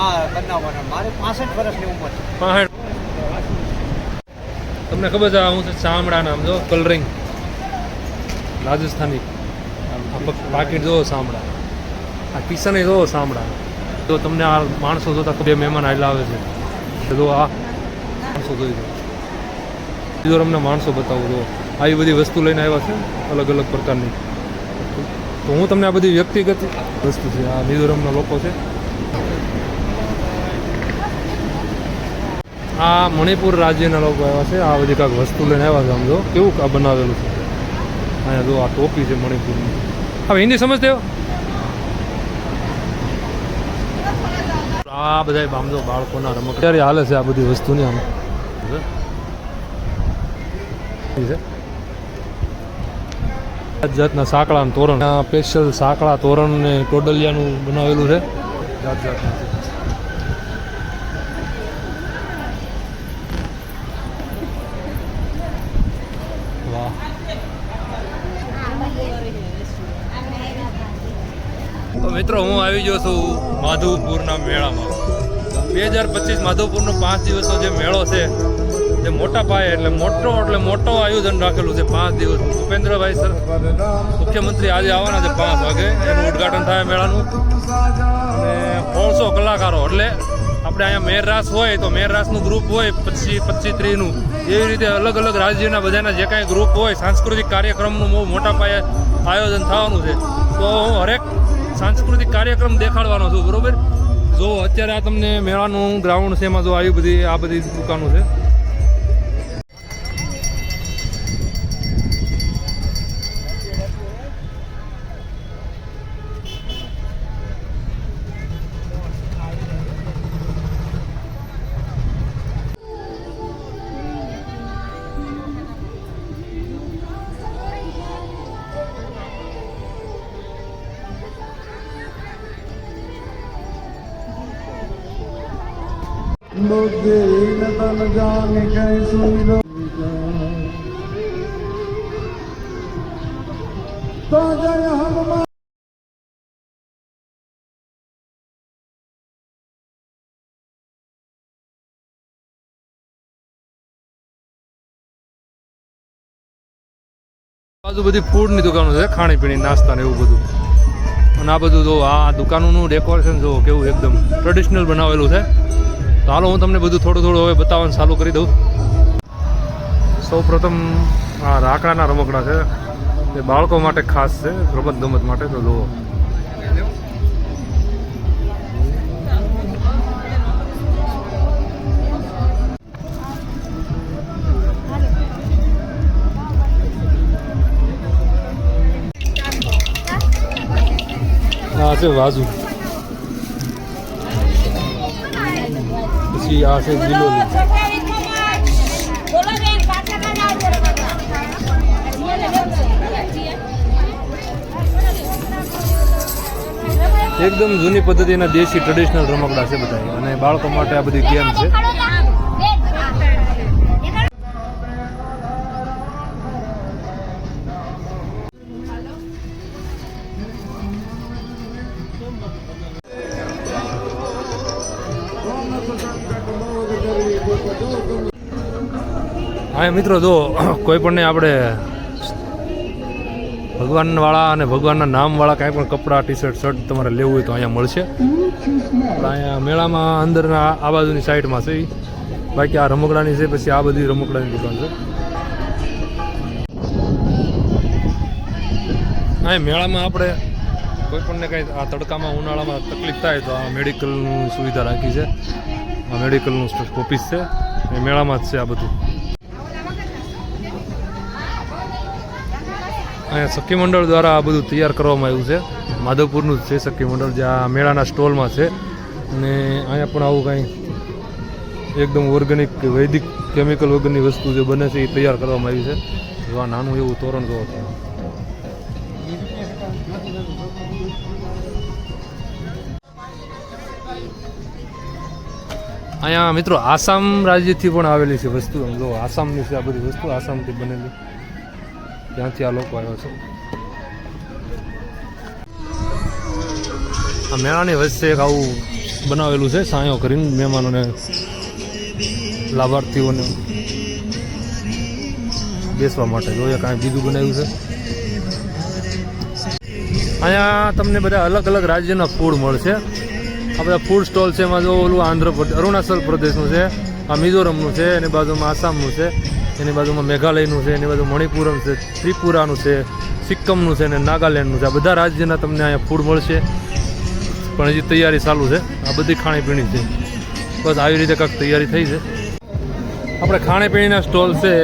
બનાવવાના. મારે પાસઠ છે. તમને ખબર છે હું ચામડા નામ, જો, કલરિંગ. રાજસ્થાની. પાકીટ જોવો સાંભળા આ કિશન જોવો સાંભળા તો તમને આ માણસો જોતા બે મહેમાન આવેલા આવે છે. જો આ માણસો જોઈ દો બીજો તમને માણસો બતાવું, જો. આવી બધી વસ્તુ લઈને આવ્યા છે અલગ અલગ પ્રકારની. તો હું તમને આ બધી વ્યક્તિગત વસ્તુ છે, આ મિઝોરમના લોકો છે આ મણિપુર રાજ્યના લોકો આવ્યા છે. આ બધી કાંઈક વસ્તુ લઈને આવ્યા છે સમજો કેવું આ બનાવેલું છે? અહીંયા જો આ ટોપી છે મણિપુરની. હવે હિન્દી સમજતે હો. આ બધા બામજો બાળકોના રમક અત્યારે હાલે છે આ બધી વસ્તુની આમ. છે. જાત જાતના સાંકળા તોરણ. સ્પેશિયલ સાંકળા તોરણ ને ટોડલિયાનું બનાવેલું છે. જાત જાતના છે વાહ તો મિત્રો, હું આવી ગયો છું માધવપુરના મેળામાં. બે હજાર પચીસ માધવપુરનો પાંચ દિવસનો જે મેળો છે, જે મોટા પાયે એટલે મોટો એટલે મોટો આયોજન રાખેલું છે પાંચ દિવસ. ભૂપેન્દ્રભાઈ સર, મુખ્યમંત્રી આજે આવવાના છે પાંચ વાગે. એનું ઉદઘાટન થાય મેળાનું. અને સોળસો કલાકારો, એટલે આપણે અહીંયા મેરરાસ હોય તો મેરરાસનું ગ્રુપ હોય પચીસ પચીસ ત્રીસનું. એવી રીતે અલગ અલગ રાજ્યના બધાના જે કાંઈ ગ્રુપ હોય, સાંસ્કૃતિક કાર્યક્રમનું બહુ મોટા પાયે આયોજન થવાનું છે. તો હું હરેક સાંસ્કૃતિક કાર્યક્રમ દેખાડવાનો છું, બરોબર? જો અત્યારે આ તમને મેળાનું ગ્રાઉન્ડ છે એમાં જો આવી બધી આ બધી દુકાનો છે. બાજુ બધી ફૂડની દુકાનો છે, ખાણીપીણી, નાસ્તા ને એવું બધું. અને આ બધું જો આ દુકાનોનું ડેકોરેશન જો કેવું એકદમ ટ્રેડિશનલ બનાવેલું છે તો હાલો, હું તમને બધું થોડું થોડું હવે બતાવવાનું ચાલુ કરી દઉં. સૌ પ્રથમ આ રાકડાના રમકડા છે. એ બાળકો માટે ખાસ છે રમત ગમત માટે. તો જુઓ. આ છે વાઝુ પછી આ છે ગિલોલી એકદમ જૂની પદ્ધતિના દેશી ટ્રેડિશનલ રમકડા છે બધા અને બાળકો માટે આ બધી ગેમ છે. હા, મિત્રો, જો, કોઈ પણને આપણે ભગવાનવાળા અને ભગવાનના નામવાળા કાંઈ પણ કપડાં ટી શર્ટ શર્ટ તમારે લેવું હોય તો અહીંયા મળશે. અહીંયા મેળામાં અંદરના આ બાજુની સાઈડમાં છે. બાકી આ રમકડાની છે, પછી આ બધી રમકડાની દુકાન છે. અહીં મેળામાં આપણે કોઈ પણને કાંઈ આ તડકામાં, ઉનાળામાં તકલીફ થાય તો આ મેડિકલનું સુવિધા રાખી છે. આ મેડિકલનું ઓફિસ છે. એ મેળામાં જ છે આ બધું. અહીંયા સખી મંડળ દ્વારા આ બધું તૈયાર કરવામાં આવ્યું છે. માધવપુરનું જ છે સખી મંડળ જે આ મેળાના સ્ટોલમાં છે. અને અહીંયા પણ આવું કાંઈ એકદમ ઓર્ગેનિક વૈદિક કેમિકલ વગરની વસ્તુ જે બને છે એ તૈયાર કરવામાં આવી છે. જો આ નાનું એવું તોરણ જોવો છે અહીંયા મિત્રો આસામ રાજ્યથી પણ આવેલી છે વસ્તુ. જો આસામની છે આ બધી વસ્તુ, આસામથી બનેલી. ત્યાંથી આ લોકો આવ્યા છે. આ મેળાની વચ્ચે એક આવું બનાવેલું છે, સાયો કરીને મહેમાનોને, લાભાર્થીઓને બેસવા માટે. જોઈએ કાંઈ બીજું બનાવ્યું છે. અહીંયા તમને બધા અલગ અલગ રાજ્યના ફૂડ મળશે. આ બધા ફૂડ સ્ટોલ છે, એમાં જો ઓલું આંધ્રપ્રદેશ અરુણાચલ પ્રદેશનું છે, આ મિઝોરમનું છે, એની બાજુમાં આસામનું છે. એની બાજુમાં મેઘાલયનું છે, એની બાજુ મણિપુરમ છે, ત્રિપુરાનું છે, સિક્કમનું છે અને નાગાલેન્ડનું છે. આ બધા રાજ્યના તમને અહીંયા ફૂડ મળશે. પણ હજી તૈયારી ચાલુ છે. આ બધી ખાણીપીણી છે. બસ આવી રીતે કાંઈક તૈયારી થઈ છે. આપણે ખાણીપીણીના સ્ટોલ છે.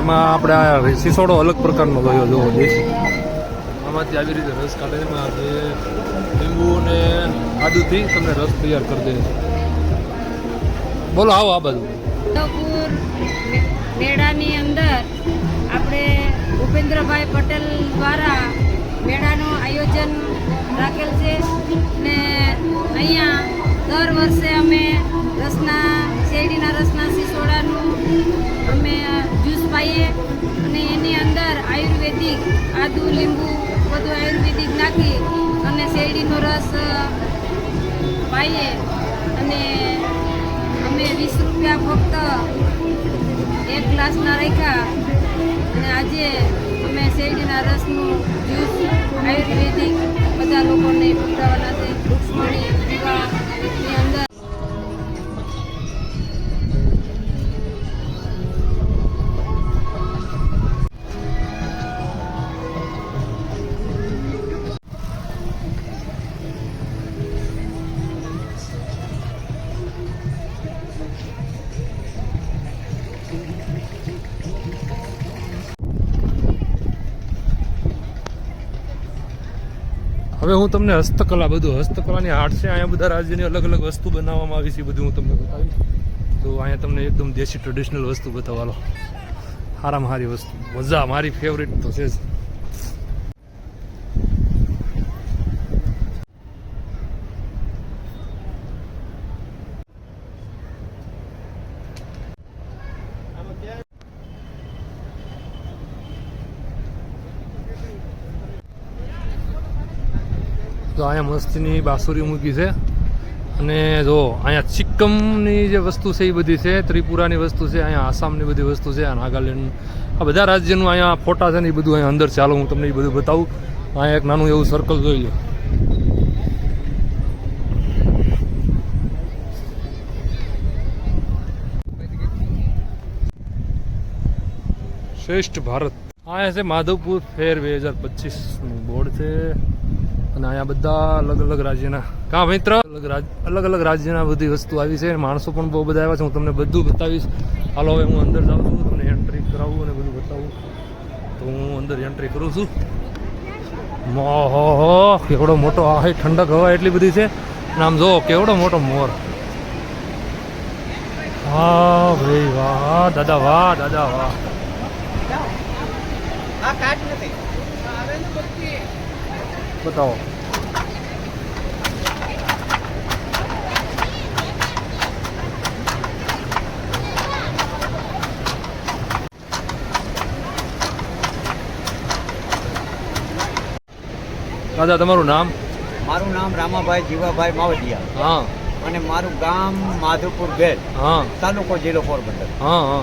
એમાં આપણે આ સિસોડો અલગ પ્રકારનો ગયો જોવો જોઈએ. આમાંથી આવી રીતે રસ કાઢે એમાં જે લીંબુ અને આદુથી તમને રસ તૈયાર કરી દે બોલો, આવો આ બાજુ. મેળાની અંદર આપણે ભૂપેન્દ્રભાઈ પટેલ દ્વારા મેળાનું આયોજન રાખેલ છે ને અહીંયા દર વર્ષે અમે રસના, શેરડીના રસના સિસોડાનું અમે જ્યુસ પાઈએ અને એની અંદર આયુર્વેદિક આદુ, લીંબુ, બધું આયુર્વેદિક નાખી અને શેરડીનો રસ પાઈએ અને અમે વીસ રૂપિયા ફક્ત એક ગ્લાસના રાખ્યા અને આજે અમે શેરડીના રસનું જ્યુસ, આયુર્વેદિક, બધા લોકોને પીવડાવવાના છે મળી પીવાની અંદર હવે હું તમને હસ્તકલા બધું, હસ્તકલાની હાટ છે, અહીંયા બધા રાજ્યની અલગ અલગ વસ્તુ બનાવવામાં આવી છે, બધું હું તમને બતાવીશ. તો અહીંયા તમને એકદમ દેશી ટ્રેડિશનલ વસ્તુ બતાવવાનો સારામાં સારી વસ્તુ. મજા, મારી ફેવરેટ તો છે જ. તો અહીંયા મસ્તની બાંસુરી મૂકી છે. અને જો, અહીંયા સિક્કમની જે વસ્તુ છે એ બધી છે, ત્રિપુરાની વસ્તુ છે, અહીંયા આસામની બધી વસ્તુ છે નાગાલેન્ડ, આ બધા રાજ્યનું અહીંયા ફોટા છે ને એ બધું અહીંયા અંદર ચાલો, હું તમને એ બધું બતાવું. અહીંયા એક નાનું એવું સર્કલ જોઈ લો. શ્રેષ્ઠ ભારત. અહીંયા છે માધવપુર ફેર બે હજાર પચીસનું બોર્ડ છે. અને અહીંયા બધા અલગ અલગ રાજ્યના. કા મિત્ર? અલગ અલગ અલગ રાજ્યના બધી વસ્તુ આવી છે. માણસો પણ બહુ બધા આવ્યા છે. હું તમને બધું બતાવીશ. હાલો હવે હું અંદર જાઉં છું. તમને એન્ટ્રી કરાવું અને બધું બતાવું. તો હું અંદર એન્ટ્રી કરું છું. મોહો કેવડો મોટો આ ઠંડક હવા એટલી બધી છે. અને આમ જો કેવડો મોટો મોર. હા ભાઈ વાહ દાદા વાહ દાદા વાહ. બતાવો. દાદા તમારું નામ? મારું નામ રામાભાઈ જીવાભાઈ માવડિયા હા. અને મારું ગામ માધુપુર ભેલ હા. તાલુકો જિલ્લો પોરબંદર. હા હા.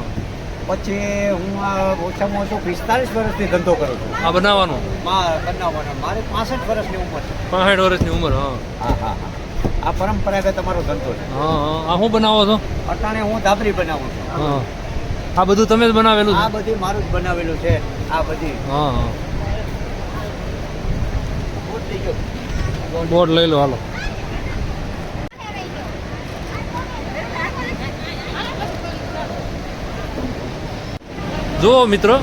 પછી હું આ ઓછામાં ઓછું પિસ્તાલીસ વર્ષથી ધંધો કરું છું. આ બનાવવાનું? મા બનાવવાનો. મારે પાસઠ વર્ષની ઉંમર છે. પાંસઠ વર્ષની ઉંમર હા. હા હા હા. આ પરંપરાગત અમારો ધંધો છે. હા હા. આ શું બનાવો છો? અટાણે હું ધાબરી બનાવું છું. હા. આ બધું તમે જ બનાવેલું આ બધી મારું જ બનાવેલું છે. આ બધી. હા હા. બોર્ડ લઈ લો, હાલો. જુઓ મિત્રો,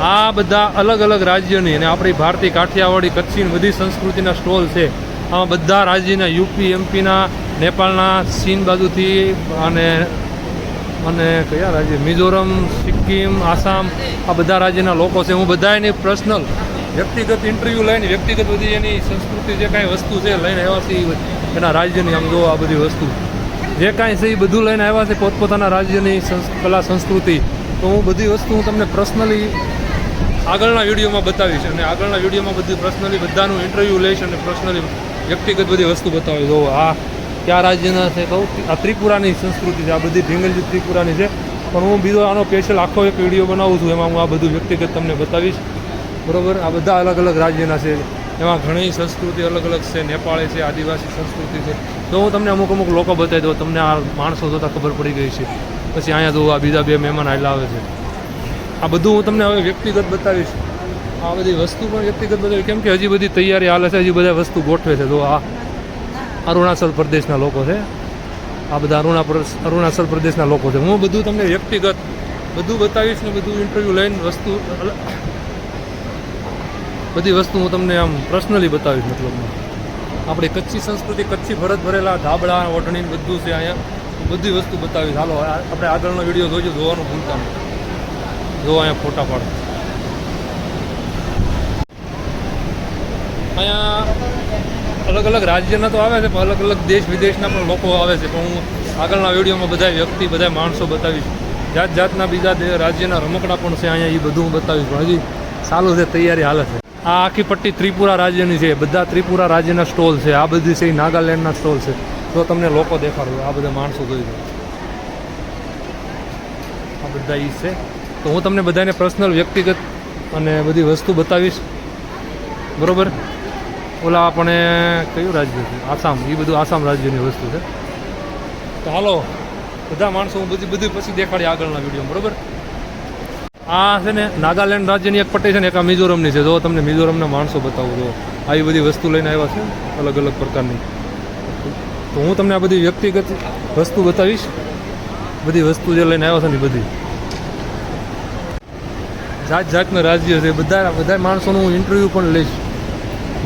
આ બધા અલગ અલગ રાજ્યોની અને આપણી ભારતીય કાઠિયાવાડી કચ્છી બધી સંસ્કૃતિના સ્ટોલ છે. આમાં બધા રાજ્યના યુપી, એમપીના, નેપાળના ચીન બાજુથી અને અને કયા રાજ્ય? મિઝોરમ, સિક્કિમ, આસામ, આ બધા રાજ્યના લોકો છે. હું બધા એની પર્સનલ વ્યક્તિગત ઇન્ટરવ્યૂ લઈને વ્યક્તિગત બધી એની સંસ્કૃતિ જે કાંઈ વસ્તુ છે લઈને આવ્યા છે એના રાજ્યની આમ જો આ બધી વસ્તુ. જે કાંઈ છે એ બધું લઈને આવ્યા છે પોતપોતાના રાજ્યની કલા સંસ્કૃતિ. તો હું બધી વસ્તુ હું તમને પર્સનલી આગળના વિડીયોમાં બતાવીશ અને આગળના વિડીયોમાં બધી પર્સનલી બધાનું ઇન્ટરવ્યૂ લઈશ અને પર્સનલી વ્યક્તિગત બધી વસ્તુ બતાવીશ. જો આ કયા રાજ્યના છે કહું આ ત્રિપુરાની સંસ્કૃતિ છે, આ બધી ભીંગલજી ત્રિપુરાની છે. પણ હું બીજો આનો સ્પેશિયલ આખો એક વીડિયો બનાવું છું, એમાં હું આ બધું વ્યક્તિગત તમને બતાવીશ. બરોબર? આ બધા અલગ અલગ રાજ્યના છે. એમાં ઘણી સંસ્કૃતિ અલગ અલગ છે. નેપાળી છે, આદિવાસી સંસ્કૃતિ છે. તો હું તમને અમુક અમુક લોકો બતાવી દઉં, તમને આ માણસો જોતાં ખબર પડી ગઈ છે. પછી અહીંયા જો આ બીજા બે મહેમાન આવેલા આવે છે. આ બધું હું તમને હવે વ્યક્તિગત બતાવીશ. આ બધી વસ્તુ પણ વ્યક્તિગત બતાવી કેમ કે હજી બધી તૈયારી હાલે છે, હજી બધા વસ્તુ ગોઠવે છે. તો આ અરુણાચલ પ્રદેશના લોકો છે. આ બધા અરુણા અરુણાચલ પ્રદેશના લોકો છે. હું બધું તમને વ્યક્તિગત બધું બતાવીશ ને બધું ઇન્ટરવ્યૂ લઈને વસ્તુ બધી વસ્તુ હું તમને આમ પર્સનલી બતાવીશ મતલબમાં. આપણી કચ્છી સંસ્કૃતિ, કચ્છી ભરત ભરેલા, ધાબળા, ઓઢણી, બધું છે અહીંયા. બધી વસ્તુ બતાવીશ. હાલો આપણે આગળનો વીડિયો જોઈજો જોવાનું ભૂલતા નહીં. જો અહીંયા ફોટા પાડો. અહીંયા અલગ અલગ રાજ્યના તો આવે છે, પણ અલગ અલગ દેશ વિદેશના પણ લોકો આવે છે. પણ હું આગળના વિડીયોમાં બધા વ્યક્તિ બધા માણસો બતાવીશ. જાત જાતના બીજા રાજ્યના રમકડા પણ છે અહીંયા, એ બધું હું બતાવીશ. પણ હજી ચાલુ છે, તૈયારી હાલે છે. આ આખી પટ્ટી ત્રિપુરા રાજ્યની છે. બધા ત્રિપુરા રાજ્યના સ્ટોલ છે. આ બધી છે એ નાગાલેન્ડના સ્ટોલ છે. તો તમને લોકો દેખાડું, આ બધા માણસો જોઈ આ બધા ઈ છે. તો હું તમને બધાને પર્સનલ વ્યક્તિગત અને બધી વસ્તુ બતાવીશ. બરાબર? ઓલા આપણે કયું રાજ્ય છે? આસામ. એ બધું આસામ રાજ્યની વસ્તુ છે. તો હાલો, બધા માણસો હું બધી બધી પછી દેખાડી આગળના વીડિયો બરોબર? આ છે ને નાગાલેન્ડ રાજ્યની એક પટ્ટી છે ને, એક આ મિઝોરમની છે. જો તમને મિઝોરમના માણસો બતાવું, જો આવી બધી વસ્તુ લઈને આવ્યા છે, અલગ અલગ પ્રકારની. તો હું તમને આ બધી વ્યક્તિગત વસ્તુ બતાવીશ. બધી વસ્તુ જે લઈને આવ્યા છે ને બધી. જાત જાતના રાજ્ય છે. બધા બધા માણસોનું હું ઇન્ટરવ્યૂ પણ લઈશ.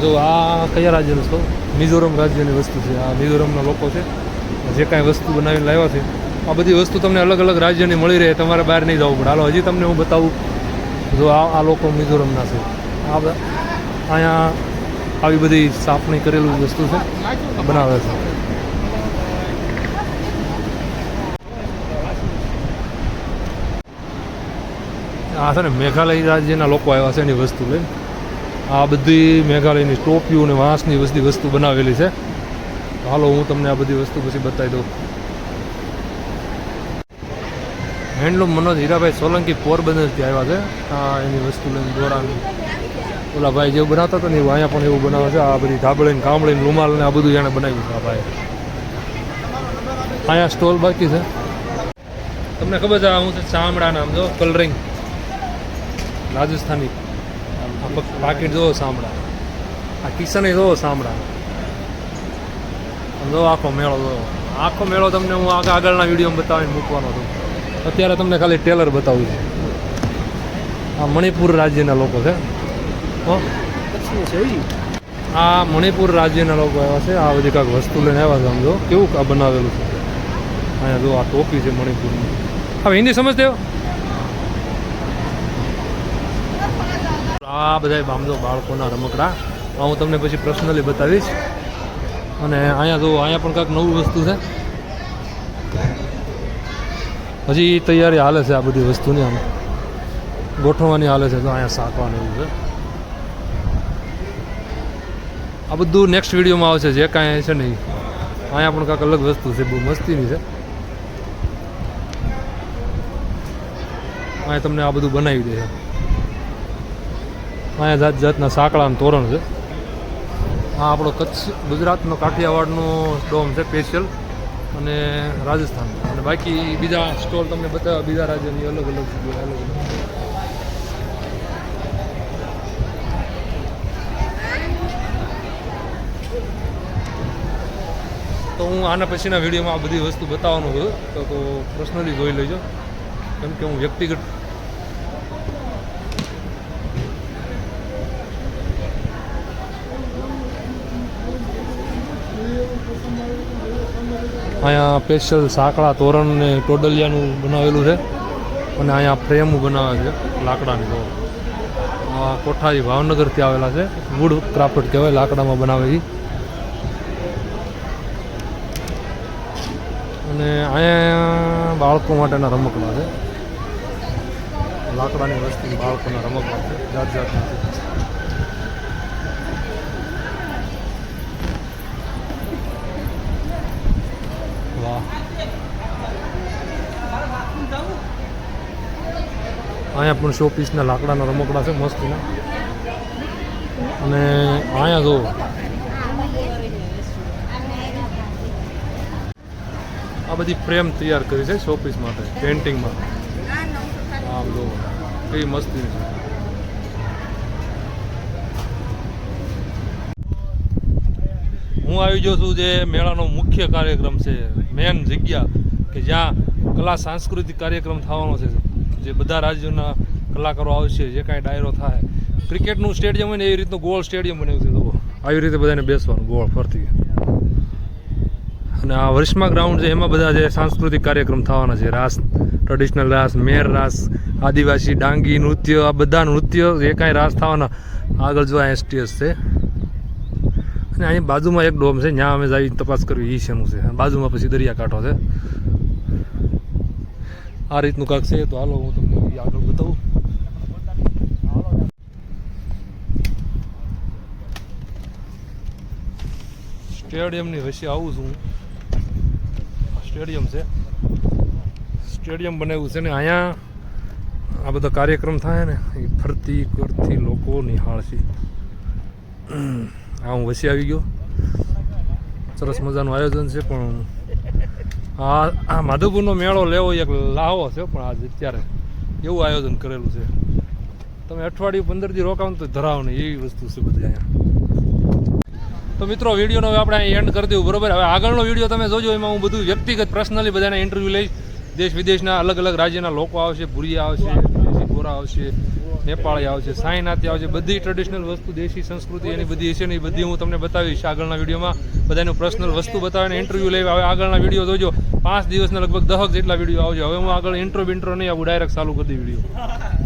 જો આ કયા રાજ્યનું છો? મિઝોરમ રાજ્યની વસ્તુ છે. આ મિઝોરમના લોકો છે. જે કાંઈ વસ્તુ બનાવીને લાવ્યા છે. આ બધી વસ્તુ તમને અલગ અલગ રાજ્યની મળી રહે, તમારે બહાર નહીં જવું પડે. હાલો, હજી તમને હું બતાવું. જો આ આ લોકો મિઝોરમના છે. આ અહીંયા આવી બધી સાફણી કરેલું વસ્તુ છે, બનાવે છે. આ છે ને મેઘાલય રાજ્યના લોકો આવ્યા છે એની વસ્તુ લઈને. આ બધી મેઘાલયની ટોપીઓ અને વાંસની બધી વસ્તુ બનાવેલી છે. હાલો, હું તમને આ બધી વસ્તુ પછી બતાવી દઉં. હેન્ડલૂમ મનોજ હીરાભાઈ સોલંકી પોરબંદરથી આવ્યા છે. આ એની વસ્તુ લઈને દોરાની ઓલા ભાઈ જેવું બનાવતા હતા ને એવું અહીંયા પણ એવું બનાવે છે. આ બધી ધાબળીને, કામળીને રૂમાલ ને આ બધું જાણે બનાવ્યું છે આ ભાઈ અહીંયા સ્ટોલ બાકી છે. તમને ખબર છે હું છે? ચામડા નામ, જો, કલરિંગ. રાજસ્થાની. પાકીટ જોવો ચામડા. આ કિશન જોવો ચામડા. જો આખો મેળો જોવો. આખો મેળો તમને હું આગળ આગળના વિડીયોમાં બતાવીને મૂકવાનો છું. અત્યારે તમને ખાલી ટેલર બતાવું છું. આ મણિપુર રાજ્યના લોકો છે. આ મણિપુર રાજ્યના લોકો આવ્યા છે. આ બધી કાંઈક વસ્તુ લઈને આવ્યા છે સમજો કેવું આ બનાવેલું છે? અહીંયા જો આ ટોપી છે મણિપુરની. હવે હિન્દી સમજતે આ બધા બામજો બાળકોના રમકડા. હું તમને પછી પર્સનલી બતાવીશ. અને અહીંયા જો, અહીંયા પણ કાંઈક નવું વસ્તુ છે. હજી તૈયારી હાલે છે આ બધી વસ્તુની આમ. ગોઠવવાની હાલે છે તો અહીંયા સાંકવાનું એવું છે. આ બધું નેક્સ્ટ વિડીયોમાં આવશે, જે કાંઈ છે ને અહીંયા પણ કાંઈક અલગ વસ્તુ છે, બહુ મસ્તીની છે. અહીંયા તમને આ બધું બનાવી દે છે અહીંયા જાત જાતના સાંકળાનું તોરણ છે. આ આપણો કચ્છ ગુજરાતનો કાઠિયાવાડનો ડોમ છે, સ્પેશિયલ. અને રાજસ્થાન. અને બાકી બીજા સ્ટોલ તમને બતાવ્યા બીજા રાજ્યની અલગ અલગ જગ્યાએ અલગ અલગ. તો હું આના પછીના વિડીયોમાં આ બધી વસ્તુ બતાવવાનું છું તો તો પર્સનલી જોઈ લેજો. કેમ કે હું વ્યક્તિગત અહીંયા સ્પેશિયલ સાંકળા તોરણ ને ટોડલિયાનું બનાવેલું છે અને અહીંયા ફ્રેમ બનાવે છે લાકડાની તો. આ કોઠારી ભાવનગરથી આવેલા છે. વુડ ક્રાફ્ટ કહેવાય, લાકડામાં બનાવે છે. અને અહીંયા બાળકો માટેના રમકડા છે. લાકડાની વસ્તુ બાળકોના રમકડા છે, જાત જાતના છે. અહીંયા પણ શો પીસના લાકડાના રમકડા છે મસ્તીના અને અહીંયા જો. આ બધી ફ્રેમ તૈયાર કરી છે શોપીસ માટે પેઇન્ટિંગમાં આમ જો કઈ મસ્તી છે. હું આવી ગયો છું જે મેળાનો મુખ્ય કાર્યક્રમ છે, મેન જગ્યા કે જ્યાં કલા સાંસ્કૃતિક કાર્યક્રમ થવાનો છે, જે બધા રાજ્યોના કલાકારો આવશે જે કાંઈ ડાયરો થાય. ક્રિકેટનું સ્ટેડિયમ હોય ને એવી રીતનું ગોળ સ્ટેડિયમ બન્યું છે આવી રીતે બધાને બેસવાનું, ગોળ ફરતી. અને આ વર્ષમાં ગ્રાઉન્ડ છે, એમાં બધા જે સાંસ્કૃતિક કાર્યક્રમ થવાના છે, રાસ ટ્રેડિશનલ રાસ, મેર રાસ, આદિવાસી ડાંગી નૃત્ય, આ બધા નૃત્ય, જે કાંઈ રાસ થવાના, આગળ જો એસટીએસ છે. અને અહીં બાજુમાં એક ડોમ છે ત્યાં અમે જઈ તપાસ કરવી એ શેનું છે. બાજુમાં પછી દરિયાકાંઠો છે. આ રીતનું કાંક છે, તો હાલો હું તમને આગળ બતાવું. સ્ટેડિયમની વચ્ચે આવું છું સ્ટેડિયમ છે. સ્ટેડિયમ બનાવ્યું છે ને અહીંયા આ બધા કાર્યક્રમ થાય ને ફરતી કરતી લોકો નિહાળશે આ હું વસી આવી ગયો. સરસ મજાનું આયોજન છે, પણ આ આ માધવપુરનો મેળો લેવો એક લાવો છે, પણ આજે અત્યારે એવું આયોજન કરેલું છે. તમે અઠવાડિયું પંદર દી રોકાવ તો ધરાવો ને એવી વસ્તુ છે બધી અહીંયા. તો મિત્રો, વિડીયોનો હવે આપણે અહીં એન્ડ કરી દઉં બરોબર? હવે આગળનો વીડિયો તમે જોજો, એમાં હું બધું વ્યક્તિગત પર્સનલી બધાને ઇન્ટરવ્યૂ લઈશ. દેશ વિદેશના અલગ અલગ રાજ્યના લોકો આવશે ભૂરી આવશે ગોરા આવશે નેપાળી આવશે સાંઈનાથી આવશે બધી ટ્રેડિશનલ વસ્તુ, દેશી સંસ્કૃતિ, એની બધી હશે ને એ બધી હું તમને બતાવીશ આગળના વિડીયોમાં. બધાનું પર્સનલ વસ્તુ બતાવીને ઇન્ટરવ્યૂ લઈ હવે આગળના વીડિયો જોજો. પાંચ દિવસના લગભગ દહક જેટલા વીડિયો આવજો. હવે હું આગળ ઇન્ટ્રો બિન્ટ્રો નહીં આવું ડાયરેક્ટ ચાલુ કરી દઈ વીડિયો.